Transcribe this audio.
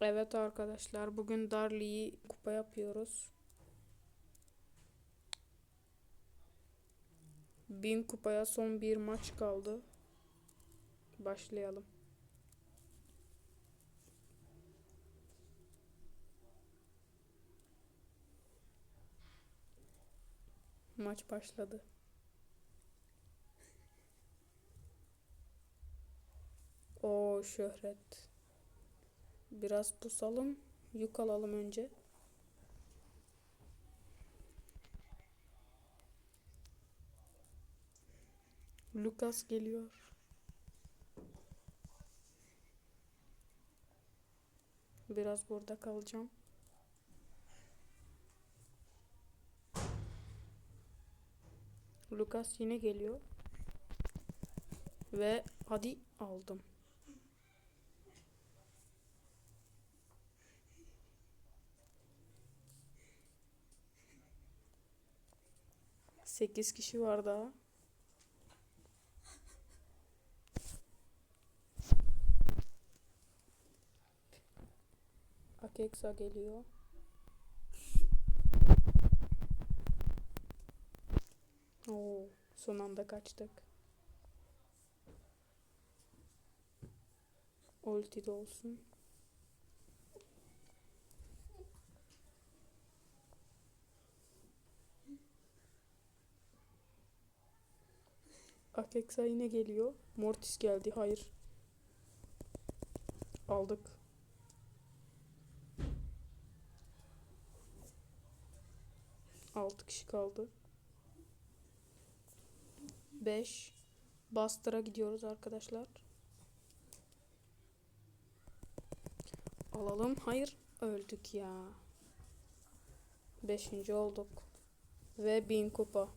Evet arkadaşlar bugün Darli'yi kupa yapıyoruz. 1000 kupaya son bir maç kaldı. Başlayalım. Maç başladı. O şöhret. Biraz pusalım. Yük alalım önce. Lucas geliyor. Biraz burada kalacağım. Lucas yine geliyor. Ve hadi aldım. Sekiz kişi var daha. Akeksa geliyor. Oo, son anda kaçtık. Ulti de olsun. Akeksa yine geliyor. Mortis geldi. Hayır. Aldık. Altı kişi kaldı. Beş. Bastıra gidiyoruz arkadaşlar. Alalım. Hayır. Öldük ya. Beşinci olduk. Ve bin kupa.